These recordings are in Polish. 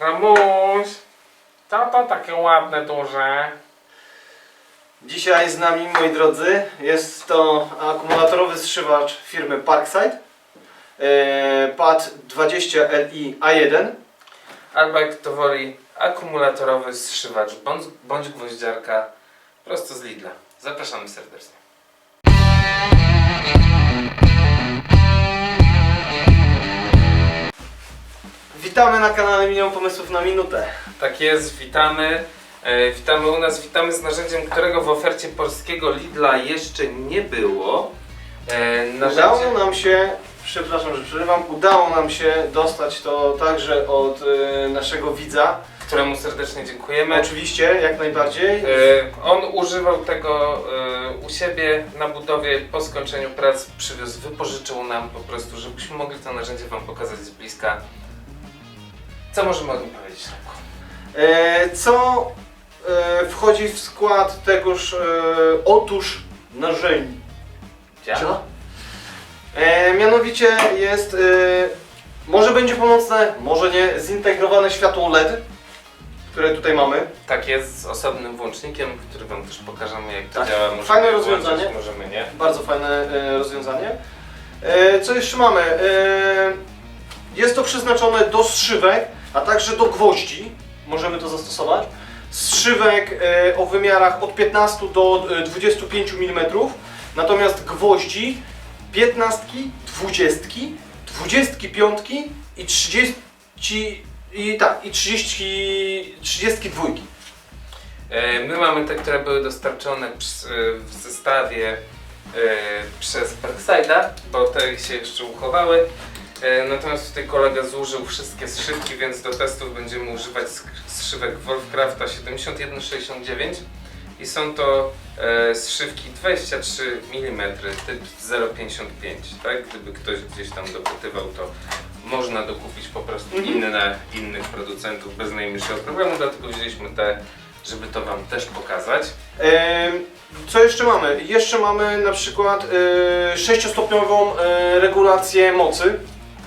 Ramuś, co to takie ładne, duże? Dzisiaj z nami, moi drodzy, jest to akumulatorowy zszywacz firmy Parkside. Yy, PAD 20LI A1. Albo jak to woli, akumulatorowy zszywacz bądź, bądź gwoździarka prosto z Lidla. Zapraszamy serdecznie. Witamy na kanale Milion Pomysłów na Minutę. Tak jest, witamy. E, witamy u nas, witamy z narzędziem, którego w ofercie polskiego Lidla jeszcze nie było. E, Udało nam się, przepraszam, że przerywam, udało nam się dostać to także od yy, naszego widza. któremu serdecznie dziękujemy. Oczywiście, jak najbardziej. E, On używał tego e, u siebie na budowie. Po skończeniu prac przywiózł, wypożyczył nam po prostu, żebyśmy mogli to narzędzie Wam pokazać z bliska. Co możemy o nim powiedzieć? Remku? E, co e, wchodzi w skład tegoż e, otóż narzędzia? E, mianowicie jest, e, może będzie pomocne, może nie, zintegrowane światło LED, które tutaj mamy. Tak jest, z osobnym włącznikiem, który Wam też pokażemy jak to Tak. działa. Możemy Fajne je rozwiązanie. włączyć, Możemy nie. Bardzo fajne e, rozwiązanie. E, co jeszcze mamy? E, jest to przeznaczone do zszywek, a także do gwoździ. Możemy to zastosować. Zszywek e, o wymiarach od 15 do e, 25 mm, natomiast gwoździ 15, 20, 25 i 30 i tak, i 30, 32. E, My mamy te, które były dostarczone e, w zestawie e, przez Parkside'a, bo te się jeszcze uchowały. E, Natomiast tutaj kolega zużył wszystkie zszywki, więc do testów będziemy używać zszywek Wolfcrafta 7169 i są to e, zszywki 23 mm typ 0,55, tak? Gdyby ktoś gdzieś tam dopytywał, to można dokupić po prostu Mhm. inne, innych producentów bez najmniejszego problemu, dlatego wzięliśmy te, żeby to Wam też pokazać. Co jeszcze mamy? Jeszcze mamy na przykład e, sześciostopniową e, regulację mocy.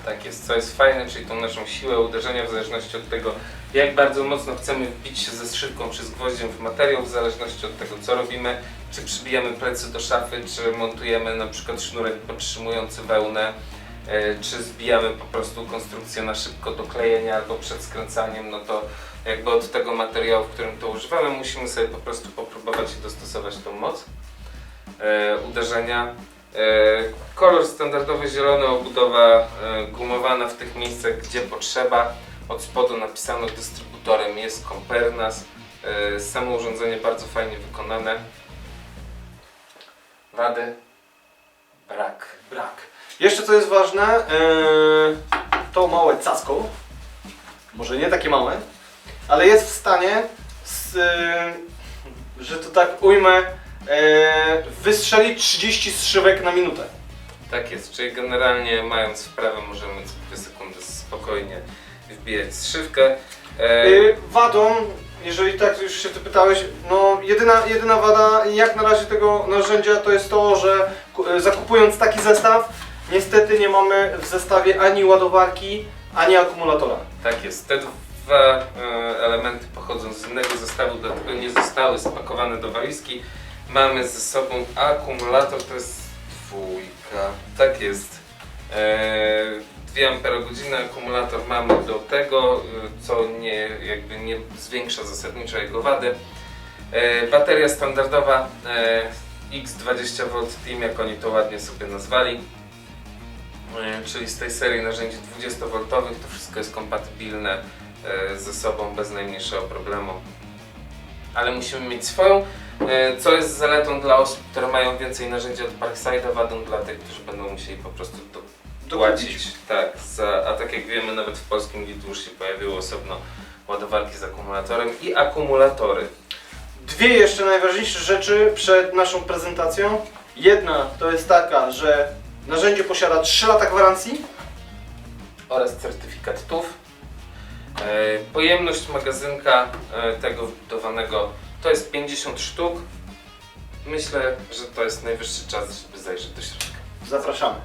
Tak jest, co jest fajne, czyli tą naszą siłę uderzenia w zależności od tego, jak bardzo mocno chcemy wbić się ze strzywką czy z gwoździem w materiał, w zależności od tego, co robimy, czy przybijamy plecy do szafy, czy montujemy na przykład sznurek podtrzymujący wełnę, e, czy zbijamy po prostu konstrukcję na szybko do klejenia albo przed skręcaniem, no to jakby od tego materiału, w którym to używamy, musimy sobie po prostu popróbować i dostosować tą moc e, uderzenia. E, kolor standardowy zielony, obudowa e, gumowana w tych miejscach, gdzie potrzeba. Od spodu napisano dystrybutorem jest Compernas. E, samo urządzenie bardzo fajnie wykonane. Wady brak. Brak. Jeszcze co jest ważne, to małe casko, może nie takie małe, ale jest w stanie, z, że to tak ujmę, e, wystrzelić 30 strzywek na minutę. Tak jest, czyli generalnie mając wprawę możemy co dwie sekundy spokojnie wbijać zszywkę. E, E, wadą, jeżeli tak już się ty pytałeś, no jedyna, jedyna wada jak na razie tego narzędzia to jest to, że ku- e, zakupując taki zestaw, niestety nie mamy w zestawie ani ładowarki, ani akumulatora. Tak jest. Te dwa e, elementy pochodzą z innego zestawu, dlatego nie zostały spakowane do walizki. Mamy ze sobą akumulator, to jest dwójka. Tak jest. E, 2 Ah akumulator mamy do tego, e, co nie, jakby nie zwiększa zasadniczo jego wady. E, bateria standardowa e, X20V Team, jak oni to ładnie sobie nazwali. Czyli z tej serii narzędzi 20V, to wszystko jest kompatybilne ze sobą bez najmniejszego problemu. Ale musimy mieć swoją, co jest zaletą dla osób, które mają więcej narzędzi od Parkside'a, wadą dla tych, którzy będą musieli po prostu do, płacić. Tak, za, a tak jak wiemy, nawet w polskim Lidlu już się pojawiły osobno ładowarki z akumulatorem i akumulatory. Dwie jeszcze najważniejsze rzeczy przed naszą prezentacją. Jedna to jest taka, że narzędzie posiada 3 lata gwarancji. oraz certyfikat TUF. E, Pojemność magazynka e, tego wbudowanego to jest 50 sztuk. Myślę, że to jest najwyższy czas, żeby zajrzeć do środka. Zapraszamy.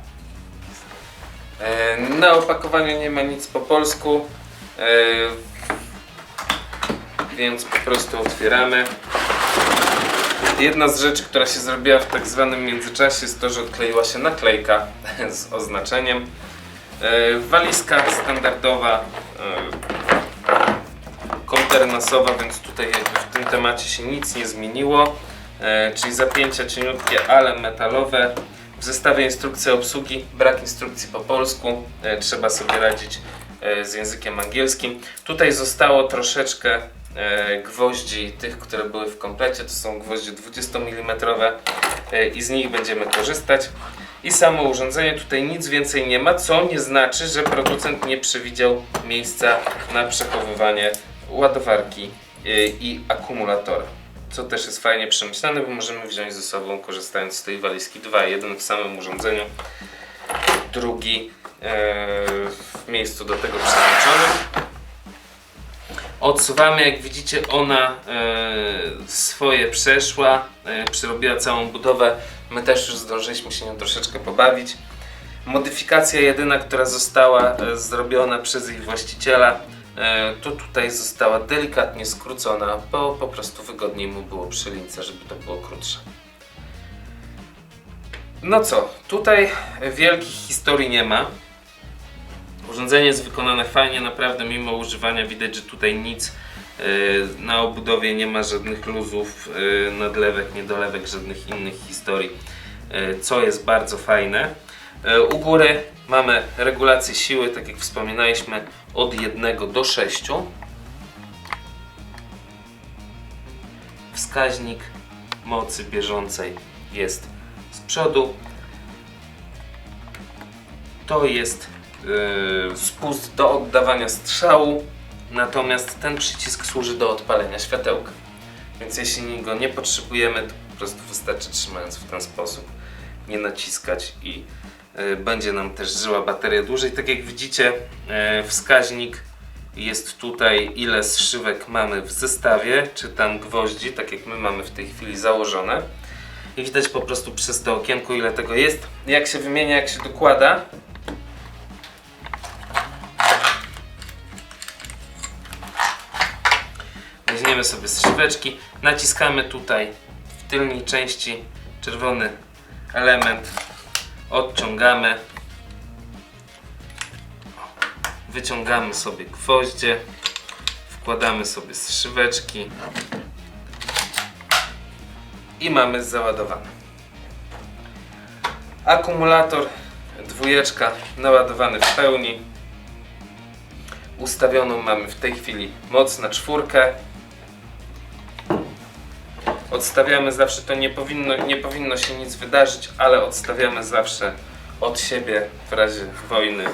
E, Na opakowaniu nie ma nic po polsku. E, więc po prostu otwieramy. Jedna z rzeczy, która się zrobiła w tak zwanym międzyczasie jest to, że odkleiła się naklejka z oznaczeniem. E, Walizka standardowa, e, konternasowa, więc tutaj jakby w tym temacie się nic nie zmieniło. E, Czyli zapięcia cieniutkie, ale metalowe. W zestawie instrukcja obsługi, brak instrukcji po polsku, e, trzeba sobie radzić e, z językiem angielskim. Tutaj zostało troszeczkę e, gwoździ, tych, które były w komplecie, to są gwoździe 20 mm e, i z nich będziemy korzystać. I samo urządzenie, tutaj nic więcej nie ma, co nie znaczy, że producent nie przewidział miejsca na przechowywanie ładowarki e, i akumulatora. Co też jest fajnie przemyślane, bo możemy wziąć ze sobą, korzystając z tej walizki, dwa, jeden w samym urządzeniu, drugi e, w miejscu do tego przeznaczonym. Odsuwamy, jak widzicie, ona e, swoje przeszła, e, przerobiła całą budowę. My też już zdążyliśmy się nią troszeczkę pobawić. Modyfikacja jedyna, która została zrobiona przez ich właściciela, to tutaj została delikatnie skrócona, bo po prostu wygodniej mu było przy lince, żeby to było krótsze. No co, tutaj wielkich historii nie ma. Urządzenie jest wykonane fajnie, naprawdę mimo używania widać, że tutaj nic yy, na obudowie nie ma żadnych luzów, yy, nadlewek, niedolewek, żadnych innych historii, co jest bardzo fajne. Yy, U góry mamy regulację siły, tak jak wspominaliśmy, od 1 do 6. Wskaźnik mocy bieżącej jest z przodu. To jest yy, spust do oddawania strzału, natomiast ten przycisk służy do odpalenia światełka. Więc jeśli go nie potrzebujemy, to po prostu wystarczy trzymając w ten sposób nie naciskać i będzie nam też żyła bateria dłużej. Tak jak widzicie, yy, wskaźnik jest tutaj ile zszywek mamy w zestawie, czy tam gwoździ, tak jak my mamy w tej chwili założone. I widać po prostu przez to okienko ile tego jest. Jak się wymienia, jak się dokłada, Weźmiemy sobie strzyweczki, naciskamy tutaj w tylnej części czerwony element, odciągamy, wyciągamy sobie gwoździe, wkładamy sobie strzyweczki i mamy załadowane. Akumulator dwójeczka naładowany w pełni. Ustawioną mamy w tej chwili moc na czwórkę. Odstawiamy zawsze, to nie powinno, nie powinno się nic wydarzyć, ale odstawiamy zawsze od siebie w razie wojny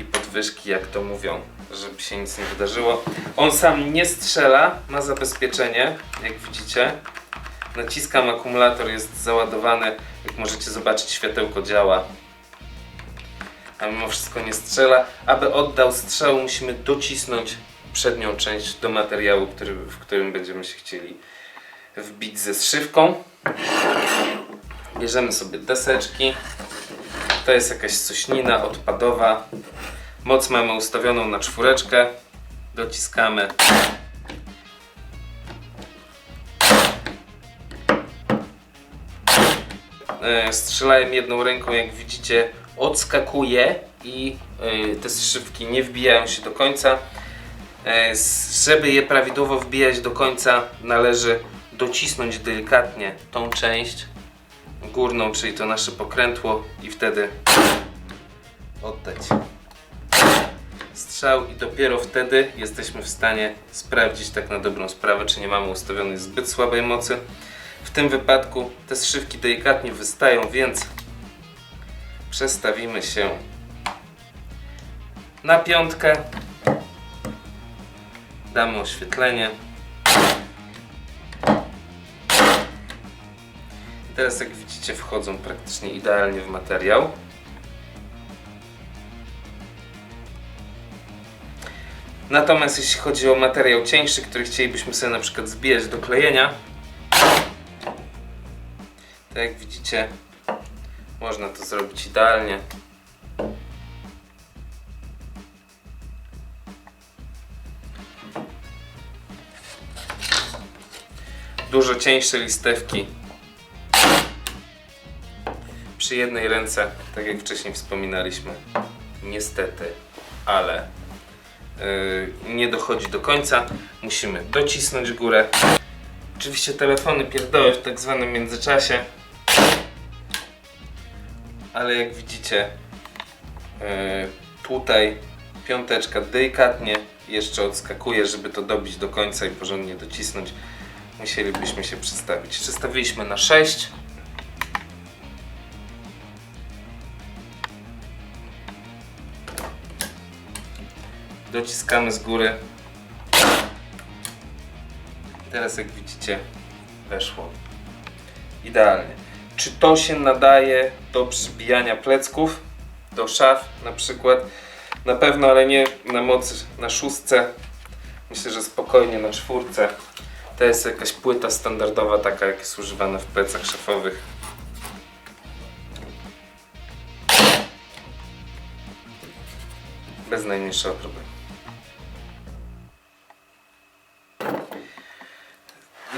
i podwyżki, jak to mówią, żeby się nic nie wydarzyło. On sam nie strzela, ma zabezpieczenie, jak widzicie. Naciskam akumulator, jest załadowany. Jak możecie zobaczyć, światełko działa. A mimo wszystko nie strzela. Aby oddał strzał, musimy docisnąć przednią część do materiału, który, w którym będziemy się chcieli wbić ze zszywką. Bierzemy sobie deseczki. To jest jakaś sośnina odpadowa. Moc mamy ustawioną na czwóreczkę. Dociskamy. E, Strzelałem jedną ręką, jak widzicie, odskakuje i e, te zszywki nie wbijają się do końca. E, Żeby je prawidłowo wbijać do końca, należy docisnąć delikatnie tą część górną, czyli to nasze pokrętło i wtedy oddać strzał i dopiero wtedy jesteśmy w stanie sprawdzić tak na dobrą sprawę, czy nie mamy ustawionej zbyt słabej mocy. W tym wypadku te zszywki delikatnie wystają, więc przestawimy się na piątkę. Damy oświetlenie. Teraz jak widzicie wchodzą praktycznie idealnie w materiał. Natomiast jeśli chodzi o materiał cieńszy, który chcielibyśmy sobie na przykład zbijać do klejenia, to jak widzicie można to zrobić idealnie. dużo cieńsze listewki. Przy jednej ręce, tak jak wcześniej wspominaliśmy, niestety, ale yy, nie dochodzi do końca. Musimy docisnąć górę. Oczywiście telefony pierdoły w tak zwanym międzyczasie. Ale jak widzicie, yy, tutaj piąteczka delikatnie jeszcze odskakuje, żeby to dobić do końca i porządnie docisnąć. Musielibyśmy się przestawić. Przestawiliśmy na 6. Dociskamy z góry. Teraz jak widzicie weszło idealnie. Czy to się nadaje do przybijania plecków, do szaf na przykład? Na pewno, ale nie na mocy na szóstce. Myślę, że spokojnie na czwórce. To jest jakaś płyta standardowa, taka jak jest używana w plecach szafowych. Bez najmniejszego problemu.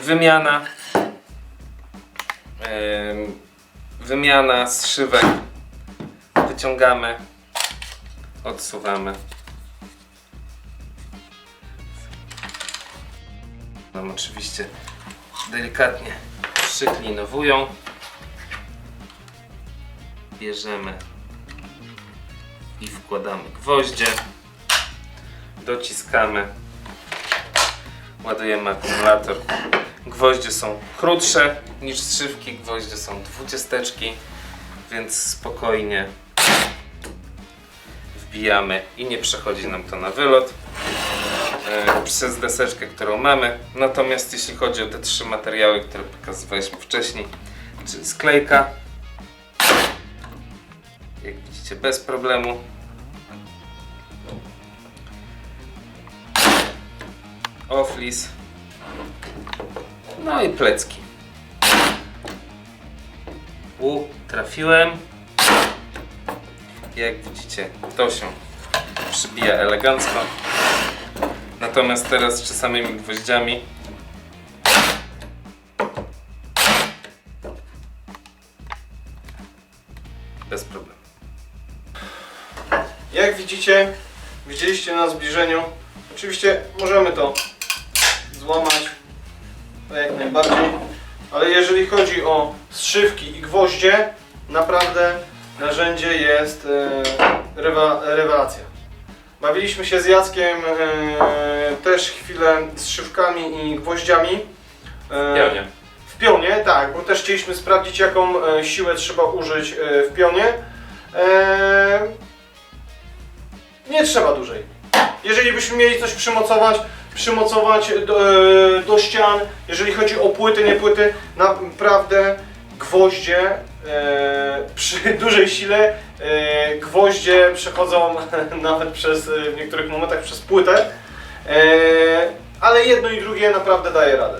Wymiana. Wymiana zszywek. Wyciągamy. Odsuwamy. Nam oczywiście delikatnie przyklinowują. Bierzemy i wkładamy gwoździe. Dociskamy. Ładujemy akumulator. Gwoździe są krótsze niż strzywki, gwoździe są dwudziesteczki, więc spokojnie wbijamy i nie przechodzi nam to na wylot e, przez deseczkę, którą mamy. Natomiast jeśli chodzi o te trzy materiały, które pokazywaliśmy wcześniej, czyli sklejka, jak widzicie bez problemu. Oflis. No i plecki. U, trafiłem. Jak widzicie, to się przybija elegancko. Natomiast teraz czy samymi gwoździami bez problemu. Jak widzicie, widzieliście na zbliżeniu. Oczywiście możemy to złamać to jak najbardziej, ale jeżeli chodzi o strzywki i gwoździe, naprawdę narzędzie jest e, rewa, rewelacja. Bawiliśmy się z Jackiem e, też chwilę z szywkami i gwoździami. E, Pionie. W pionie, tak, bo też chcieliśmy sprawdzić jaką siłę trzeba użyć w pionie. Nie trzeba dłużej. Jeżeli byśmy mieli coś przymocować, przymocować do, e, do ścian, jeżeli chodzi o płyty, nie płyty, naprawdę gwoździe e, przy dużej sile e, gwoździe przechodzą nawet przez, e, w niektórych momentach przez płytę, e, ale jedno i drugie naprawdę daje radę.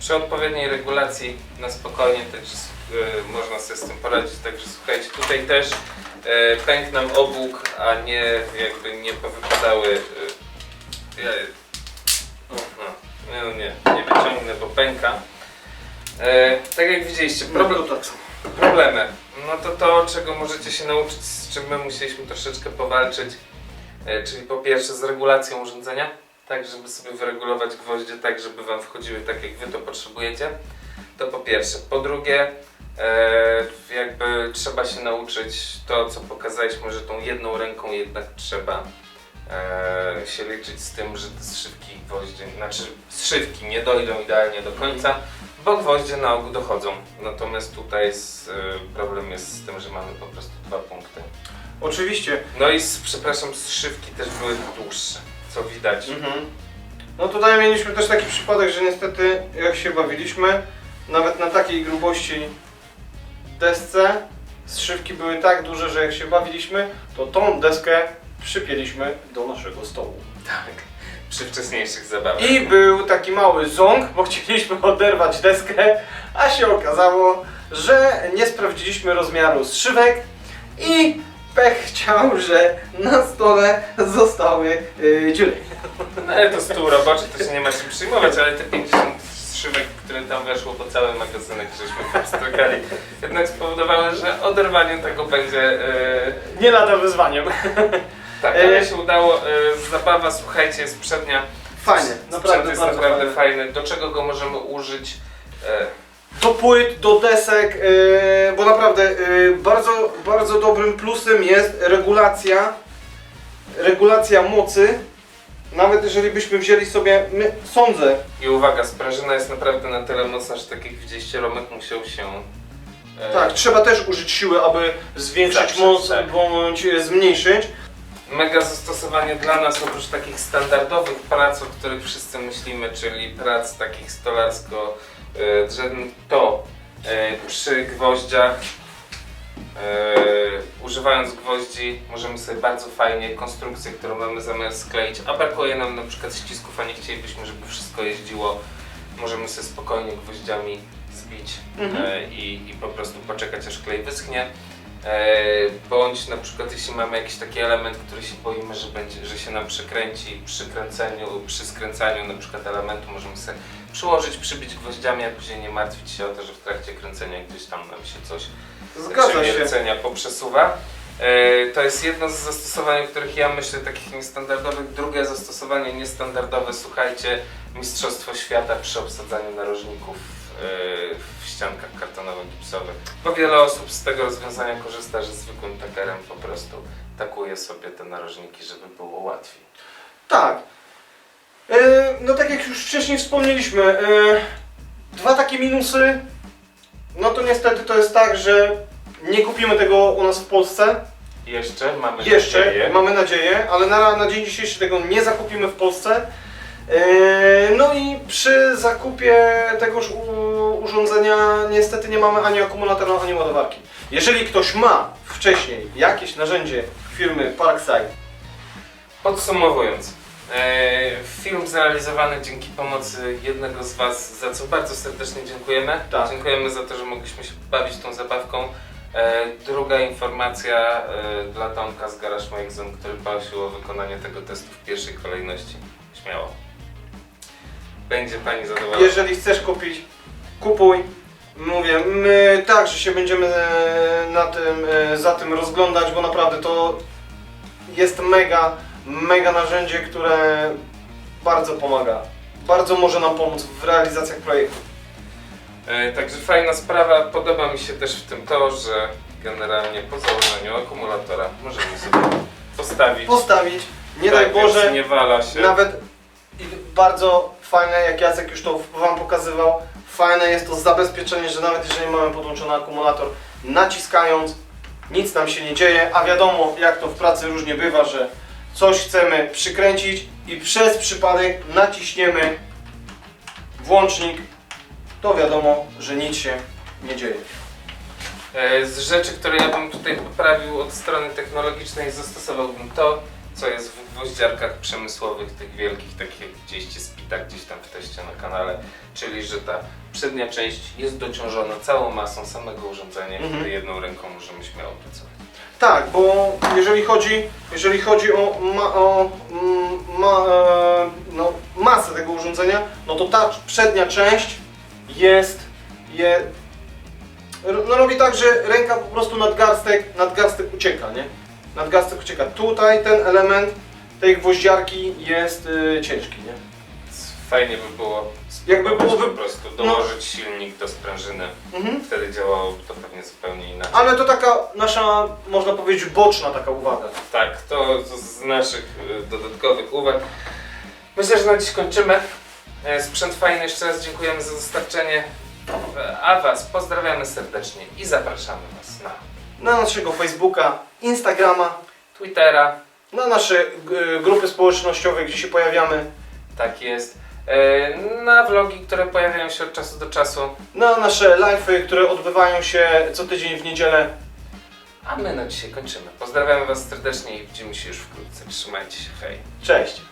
Przy odpowiedniej regulacji na spokojnie także y, można sobie z tym poradzić. Także słuchajcie, tutaj też y, pęk nam obłóg, a nie jakby nie powypadały. O, no, nie, no nie, wyciągnę, bo pęka. E, tak jak widzieliście, problem, tak samo. problemy. No to to, czego możecie się nauczyć, z czym my musieliśmy troszeczkę powalczyć, e, czyli po pierwsze z regulacją urządzenia, tak żeby sobie wyregulować gwoździe tak, żeby Wam wchodziły tak, jak Wy to potrzebujecie. To po pierwsze. Po drugie, e, jakby trzeba się nauczyć to, co pokazaliśmy, że tą jedną ręką jednak trzeba e, się liczyć z tym, że te zszywki i gwoździe, znaczy zszywki nie dojdą idealnie do końca, bo gwoździe na ogół dochodzą. Natomiast tutaj jest, e, problem jest z tym, że mamy po prostu dwa punkty. Oczywiście. No i z, przepraszam, zszywki też były dłuższe, co widać. Mhm. No tutaj mieliśmy też taki przypadek, że niestety jak się bawiliśmy, nawet na takiej grubości desce zszywki były tak duże, że jak się bawiliśmy, to tą deskę przypięliśmy do naszego stołu. Tak, przy wcześniejszych zabawach. I był taki mały ząg, bo chcieliśmy oderwać deskę, a się okazało, że nie sprawdziliśmy rozmiaru zszywek i pech chciał, że na stole zostały yy, dziury. No ale to stół roboczy, to się nie ma czym przyjmować, ale te 50 zszywek, które tam weszło po cały magazynek, żeśmy powstrzykali, jednak spowodowały, że oderwanie tego będzie... E, Nie lada wyzwaniem. Tak, E, ale się udało. E, zabawa, słuchajcie, jest przednia. Fajnie, Sprzęt naprawdę jest bardzo naprawdę fajnie. fajny. Do czego go możemy użyć? E, Do płyt, do desek, yy, bo naprawdę yy, bardzo, bardzo dobrym plusem jest regulacja, regulacja mocy. Nawet jeżeli byśmy wzięli sobie, my, sądzę, I uwaga, sprężyna jest naprawdę na tyle mocna, że tak jak widzieliście, Romek musiał się... e, tak, trzeba też użyć siły, aby zwiększyć Zawsze, moc tak. bądź e, zmniejszyć. Mega zastosowanie dla nas, oprócz takich standardowych prac, o których wszyscy myślimy, czyli prac takich stolarsko-drzewnych, to e, przy gwoździach, e, używając gwoździ, możemy sobie bardzo fajnie konstrukcję, którą mamy zamiar skleić, a brakuje nam na przykład ścisków, a nie chcielibyśmy, żeby wszystko jeździło, możemy sobie spokojnie gwoździami zbić Mhm. e, i, i po prostu poczekać aż klej wyschnie. E, bądź na przykład jeśli mamy jakiś taki element, który się boimy, że, będzie, że się nam przekręci przy kręceniu, przy skręcaniu na przykład elementu możemy sobie przyłożyć, przybić gwoździami, a później nie martwić się o to, że w trakcie kręcenia gdzieś tam nam się coś Zgadza czy się. kręcenia poprzesuwa. E, To jest jedno z zastosowań, o których ja myślę, takich niestandardowych. Drugie zastosowanie niestandardowe, słuchajcie, Mistrzostwo Świata przy obsadzaniu narożników w ściankach kartonowo-gipsowych. Bo wiele osób z tego rozwiązania korzysta, że zwykłym takerem po prostu takuje sobie te narożniki, żeby było łatwiej. Tak. E, no tak jak już wcześniej wspomnieliśmy, e, dwa takie minusy, no to niestety to jest tak, że nie kupimy tego u nas w Polsce. Jeszcze mamy Jeszcze, nadzieję. mamy nadzieję, ale na, na dzień dzisiejszy tego nie zakupimy w Polsce. E, No i przy zakupie tegoż u- urządzenia niestety nie mamy ani akumulatora, ani ładowarki. Jeżeli ktoś ma wcześniej jakieś narzędzie firmy Parkside, Podsumowując, e, film zrealizowany dzięki pomocy jednego z Was, za co bardzo serdecznie dziękujemy. Tak. Dziękujemy za to, że mogliśmy się bawić tą zabawką. E, druga informacja e, dla Tomka z Garage Magazine, który prosił o wykonanie tego testu w pierwszej kolejności. Śmiało. Będzie Pani zadowolona. Jeżeli chcesz kupić, kupuj. Mówię, my także się będziemy e, na tym, e, za tym rozglądać, bo naprawdę to jest mega, mega narzędzie, które bardzo pomaga. Bardzo może nam pomóc w realizacjach projektu. E, Także fajna sprawa. Podoba mi się też w tym to, że generalnie po założeniu akumulatora możemy sobie postawić. Postawić, nie tak, daj Boże, nie wala się. nawet bardzo fajne, jak Jacek już to Wam pokazywał, fajne jest to zabezpieczenie, że nawet jeżeli mamy podłączony akumulator, naciskając, nic nam się nie dzieje, a wiadomo jak to w pracy różnie bywa, że coś chcemy przykręcić i przez przypadek naciśniemy włącznik, to wiadomo, że nic się nie dzieje. E, Z rzeczy, które ja bym tutaj poprawił od strony technologicznej, zastosowałbym to, co jest w gwoździarkach przemysłowych, tych wielkich, takich jak widzieliście spita gdzieś tam w teście na kanale, czyli że ta przednia część jest dociążona całą masą samego urządzenia, Mhm. które jedną ręką możemy śmiało pracować. Tak, bo jeżeli chodzi, jeżeli chodzi o, ma, o mm, ma, e, no, masę tego urządzenia, no to ta przednia część jest, je, r- no robi tak, że ręka po prostu nadgarstek, nadgarstek ucieka, nie? Nadgarstek ucieka. Tutaj ten element tej gwoździarki jest y, ciężki, nie? Fajnie by było Jakby byłoby- po prostu dołożyć silnik do sprężyny. Mhm. Wtedy działało to pewnie zupełnie inaczej. Ale to taka nasza, można powiedzieć, boczna taka uwaga. Tak, to z naszych y, dodatkowych uwag. Myślę, że na dziś kończymy. E, Sprzęt fajny, jeszcze raz dziękujemy za dostarczenie. E, A Was pozdrawiamy serdecznie i zapraszamy Was na Na naszego Facebooka, Instagrama, Twittera. na nasze g- grupy społecznościowe, gdzie się pojawiamy, Tak jest. E, Na vlogi, które pojawiają się od czasu do czasu. na nasze live'y, które odbywają się co tydzień w niedzielę. A my na dzisiaj kończymy. Pozdrawiamy Was serdecznie i widzimy się już wkrótce. Trzymajcie się, hej. Cześć!